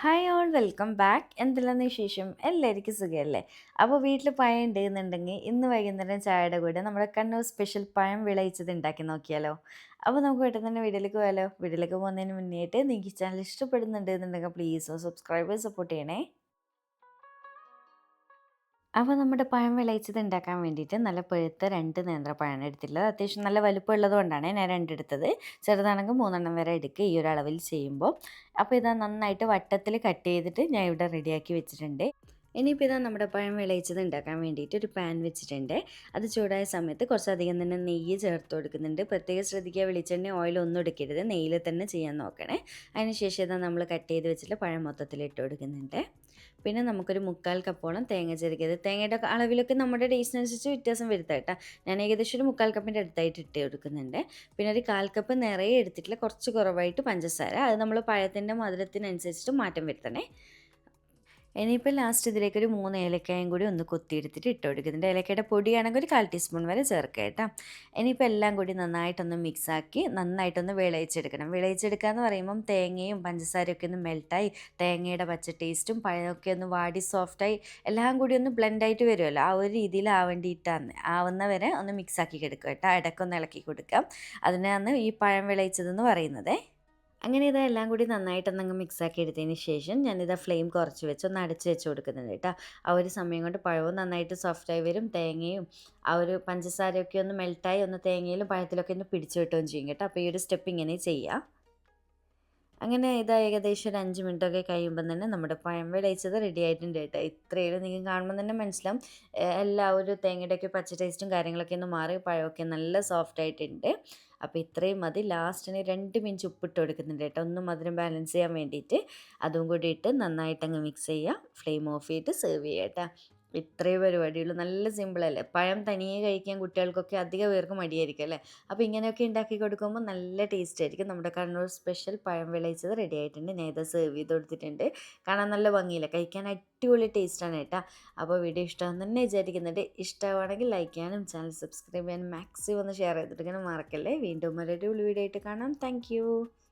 Hi all welcome back എന്തെല്ലാം വിശേഷം? എല്ലാവർക്കും സുഖമല്ലേ അപ്പോൾ വീട്ടിൽ പഴം ഉണ്ടെന്നുണ്ടെങ്കിൽ ഇന്ന് വൈകുന്നേരം ചായയുടെ കൂടെ നമ്മുടെ കണ്ണൂർ സ്പെഷ്യൽ പഴം വിളയിച്ചത് ഉണ്ടാക്കി നോക്കിയാലോ? അപ്പോൾ നമുക്ക് പെട്ടെന്ന് തന്നെ വീട്ടിലേക്ക് പോയാലോ? വീട്ടിലേക്ക് പോകുന്നതിന് മുന്നേയായിട്ട് നിങ്ങൾക്ക് ചാനൽ ഇഷ്ടപ്പെടുന്നുണ്ട് എന്നുണ്ടെങ്കിൽ പ്ലീസ് സബ്സ്ക്രൈബ് സപ്പോർട്ട് ചെയ്യണേ. അപ്പോൾ നമ്മുടെ പഴം വിളയിച്ചത് ഉണ്ടാക്കാൻ വേണ്ടിയിട്ട് നല്ല പഴുത്ത രണ്ട് നേന്ത്രപ്പഴമാണ് എടുത്തിട്ടുള്ളത്. അത്യാവശ്യം നല്ല വലുപ്പമുള്ളത് കൊണ്ടാണ് ഞാൻ രണ്ടെടുത്തത് ചെറുതാണെങ്കിൽ മൂന്നെണ്ണം വരെ എടുക്കുക ഈ ഒരു അളവിൽ ചെയ്യുമ്പോൾ അപ്പോൾ ഇത് നന്നായിട്ട് വട്ടത്തിൽ കട്ട് ചെയ്തിട്ട് ഞാൻ ഇവിടെ റെഡിയാക്കി വെച്ചിട്ടുണ്ട്. ഇനിയിപ്പോൾ ഇതാ നമ്മുടെ പഴം വിളയിച്ചത് ഉണ്ടാക്കാൻ വേണ്ടിയിട്ട് ഒരു പാൻ വെച്ചിട്ടുണ്ട്. അത് ചൂടായ സമയത്ത് കുറച്ചധികം തന്നെ നെയ്യ് ചേർത്ത് കൊടുക്കുന്നുണ്ട്. പ്രത്യേകം ശ്രദ്ധിക്കുക വെളിച്ചെണ്ണ ഓയിൽ ഒന്നും എടുക്കരുത്. നെയ്യിൽ തന്നെ ചെയ്യാൻ നോക്കണേ. അതിനുശേഷം ഇതാ നമ്മൾ കട്ട് ചെയ്ത് വെച്ചിട്ട് പഴം മൊത്തത്തിൽ ഇട്ട് കൊടുക്കുന്നുണ്ട്. പിന്നെ നമുക്കൊരു മുക്കാൽ കപ്പോളം തേങ്ങ ചെറുക്കിയത് തേങ്ങയുടെ അളവിലൊക്കെ നമ്മുടെ ടേസ്റ്റിനനുസരിച്ച് വ്യത്യാസം വരുത്ത കേട്ടോ. ഞാൻ ഏകദേശം ഒരു മുക്കാൽ കപ്പിന്റെ അടുത്തായിട്ട് ഇട്ട് കൊടുക്കുന്നുണ്ട്. പിന്നെ ഒരു കാൽ കപ്പ് നിറയെ എടുത്തിട്ടില്ല കുറച്ച് കുറവായിട്ട് പഞ്ചസാര. അത് നമ്മൾ പഴത്തിന്റെ മധുരത്തിനനുസരിച്ചിട്ട് മാറ്റം വരുത്തണേ. ഇനിയിപ്പോൾ ലാസ്റ്റ് ഇതിലേക്ക് ഒരു മൂന്ന് ഏലക്കായും കൂടി ഒന്ന് കൊത്തിയെടുത്തിട്ട് ഇട്ട് കൊടുക്കുന്നുണ്ട് ഏലക്കയുടെ പൊടിയാണെങ്കിൽ ഒരു കാൽ ടീസ്പൂൺ വരെ ചേർക്കുക കേട്ടോ. ഇനിയിപ്പോൾ എല്ലാം കൂടി നന്നായിട്ടൊന്ന് മിക്സാക്കി നന്നായിട്ടൊന്ന് വിളയിച്ചെടുക്കണം. വിളയിച്ചെടുക്കുക എന്ന് പറയുമ്പം തേങ്ങയും പഞ്ചസാരയൊക്കെ ഒന്ന് മെൽട്ടായി തേങ്ങയുടെ പച്ച ടേസ്റ്റും പഴമൊക്കെ ഒന്ന് വാടി സോഫ്റ്റായി എല്ലാം കൂടി ഒന്ന് ബ്ലെൻഡായിട്ട് വരുമല്ലോ. ആ ഒരു രീതിയിൽ ആവേണ്ടിയിട്ടാണ്. ആവുന്നവരെ ഒന്ന് മിക്സാക്കി എടുക്കുക കേട്ടോ. ഇടയ്ക്കൊന്ന് ഇളക്കി കൊടുക്കാം. അതിനാണ് ഈ പഴം വിളയിച്ചതെന്ന് പറയുന്നത്. അങ്ങനെ ഇതെല്ലാം എല്ലാം കൂടി നന്നായിട്ടൊന്നങ്ങ് മിക്സാക്കി എടുത്തതിന് ശേഷം ഞാനിത് ഫ്ലെയിം കുറച്ച് വെച്ച് ഒന്ന് അടച്ച് വെച്ച് കൊടുക്കുന്നുണ്ട് കേട്ടോ. ആ ഒരു സമയം കൊണ്ട് പഴവും നന്നായിട്ട് സോഫ്റ്റായി വരും തേങ്ങയും ആ ഒരു പഞ്ചസാരയൊക്കെ ഒന്ന് മെൽട്ടായി ഒന്ന് തേങ്ങയിലും പഴത്തിലൊക്കെ ഒന്ന് പിടിച്ചു കിട്ടുകയും ചെയ്യും കേട്ടോ. അപ്പോൾ ഈ ഒരു സ്റ്റെപ്പ് ഇങ്ങനെ ചെയ്യാം. അങ്ങനെ ഇതാ ഏകദേശം ഒരു അഞ്ച് മിനിറ്റൊക്കെ കഴിയുമ്പം തന്നെ നമ്മുടെ പഴം അയച്ചത് റെഡി ആയിട്ടുണ്ട് കേട്ടോ. ഇത്രയും നിങ്ങൾക്ക് കാണുമ്പോൾ തന്നെ മനസ്സിലാവും. എല്ലാ ഒരു തേങ്ങയുടെയൊക്കെ പച്ച ടേസ്റ്റും കാര്യങ്ങളൊക്കെ ഒന്ന് മാറി പഴമൊക്കെ നല്ല സോഫ്റ്റ് ആയിട്ടുണ്ട്. അപ്പോൾ ഇത്രയും മതി. ലാസ്റ്റിന് രണ്ട് മിനിറ്റ് ഉപ്പിട്ട് കൊടുക്കുന്നുണ്ട് കേട്ടോ. ഒന്ന് മധുരം ബാലൻസ് ചെയ്യാൻ വേണ്ടിയിട്ട്. അതും കൂടി ഇട്ട് നന്നായിട്ട് അങ്ങ് മിക്സ് ചെയ്യുക ഫ്ലെയിം ഓഫ് ചെയ്തിട്ട് സെർവ് ചെയ്യുക കേട്ടോ. ഇത്രയും പരിപാടിയുള്ളൂ. നല്ല സിമ്പിളല്ലേ പഴം തനിയെ കഴിക്കാൻ കുട്ടികൾക്കൊക്കെ അധികം പേർക്ക് മടിയായിരിക്കും അല്ലേ? അപ്പോൾ ഇങ്ങനെയൊക്കെ ഉണ്ടാക്കി കൊടുക്കുമ്പോൾ നല്ല ടേസ്റ്റ് ആയിരിക്കും. നമ്മുടെ കണ്ണൂർ സ്പെഷ്യൽ പഴം വിളയിച്ചത് റെഡി ആയിട്ടുണ്ട്. ഇത് സെർവ് ചെയ്ത് കൊടുത്തിട്ടുണ്ട്. കാണാൻ നല്ല ഭംഗിയില്ല? കഴിക്കാൻ അടിപൊളി ടേസ്റ്റാണ് കേട്ടോ. അപ്പോൾ വീഡിയോ ഇഷ്ടമാണെന്ന് തന്നെ വിചാരിക്കുന്നുണ്ട്. ഇഷ്ടമാണെങ്കിൽ ലൈക്ക് ചെയ്യാനും ചാനൽ സബ്സ്ക്രൈബ് ചെയ്യാനും മാക്സിമം ഒന്ന് ഷെയർ ചെയ്തിട്ട് മറക്കല്ലേ? വീണ്ടും ഒരു വീഡിയോ ആയിട്ട് കാണാം. താങ്ക്